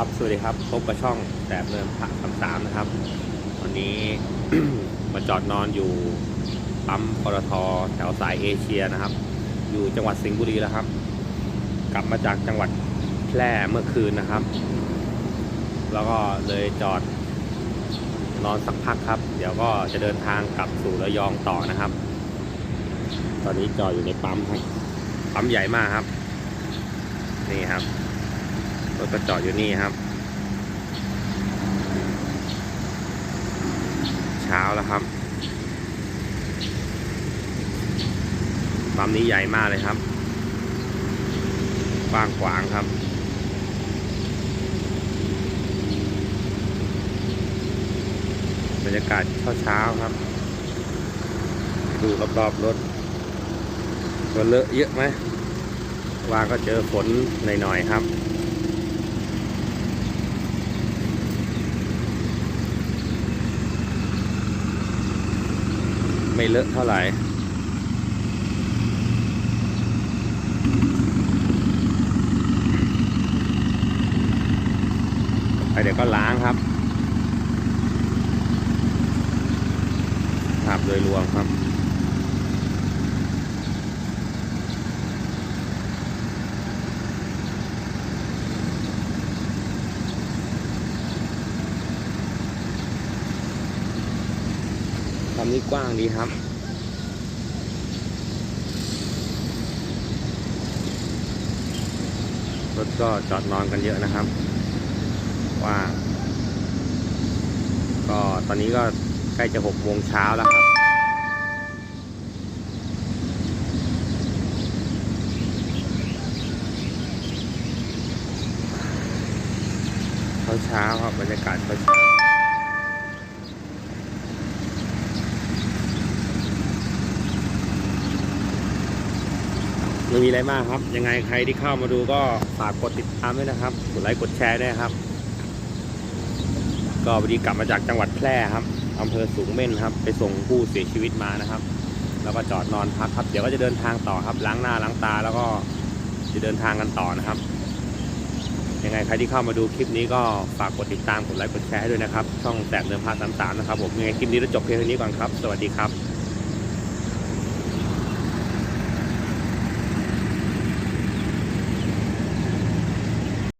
ครับสวัสดีครับพบกับช่องแสบเนินพระสามสามนะครับวันนี้ มาจอดนอนอยู่ปั๊มปตทแถวสายเอเชียนะครับ อยู่จังหวัดสิงห์บุรีแล้วครับ กลับมาจากจังหวัดแพร่เมื่อคืนนะครับ แล้วก็เลยจอดนอนสักพักครับ เดี๋ยวก็จะเดินทางกลับสู่ระยองต่อนะครับ ตอนนี้จอดอยู่ในปั๊มครับปั๊มใหญ่มากครับ นี่ครับ รถก็จอดอยู่นี่ครับ เช้าแล้วครับปั๊มนี้ใหญ่มากเลยครับกว้างขวางครับ บรรยากาศเช้าๆครับ ดูรอบๆรถตัวเลอะเยอะไหมว่าก็เจอฝนหน่อยๆครับ ไม่เลอะเท่าไหร่ไปเดี๋ยวก็ล้างครับภาพโดยรวมครับ คำนี้กว้างดีครับรถก็จอดนอนกันเยอะนะครับว่างก็ตอนนี้ก็ใกล้จะหกโมงเช้าแล้วครับ เช้าเช้าครับบรรยากาศเช้าเช้า ไม่มีอะไรมากครับ ยังไงใครที่เข้ามาดูก็ฝากกดติดตามด้วยนะครับ กดไลค์กดแชร์ด้วยครับ ก็พอดีกลับมาจากจังหวัดแพร่ครับอำเภอสูงเม่นครับ ไปส่งผู้เสียชีวิตมานะครับ แล้วก็จอดนอนพักครับ เดี๋ยวก็จะเดินทางต่อครับล้างหน้าล้างตาแล้วก็จะเดินทางกันต่อนะครับ ยังไงใครที่เข้ามาดูคลิปนี้ก็ฝากกดติดตามกดไลค์กดแชร์ให้ด้วยนะครับ ช่องแสบเดินพาสามสามนะครับผมยังไงคลิปนี้เราจบเพียงเท่านี้ก่อนครับ สวัสดีครับ